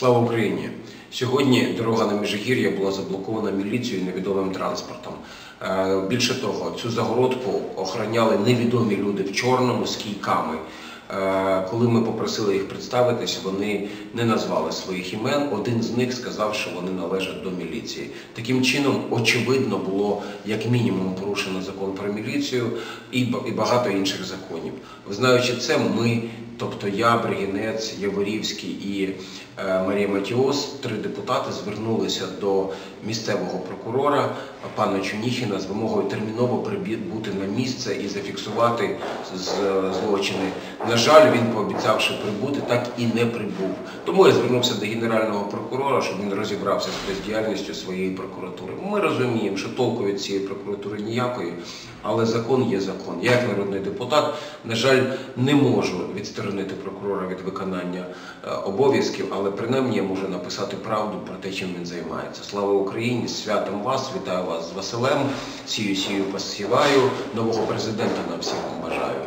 Слава Україні! Сьогодні дорога на Міжгір'я була заблокована міліцією невідомим транспортом. Е, Більше того, цю загородку охороняли невідомі люди в чорному з кійками. Е, Коли ми попросили їх представитися, вони не назвали своїх імен. Один з них сказав, що вони належать до міліції. Таким чином, очевидно, було як мінімум порушено закон про міліцію і багато інших законів. Знаючи це, ми, тобто я, Бригінець, Яворівський і е, Марія Матіос, три депутати звернулися до місцевого прокурора пана Чуніхіна з вимогою терміново прибі- бути на місце і зафіксувати з- злочини. На жаль, він пообіцявши прибути, так і не прибув. Тому я звернувся до генерального прокурора, щоб він розібрався з бездіяльністю своєї прокуратури. Ми розуміємо, що толку від цієї прокуратури ніякої, але закон є закон. Я, як народний депутат, на жаль, не можу відсторонити прокурора від виконання е, обов'язків, але принаймні я можу написати правду про те, чим він займається. Слава Україні! Святом вас! Вітаю вас з Василем! Сію, сію, посіваю. Нового президента нам всім бажаю.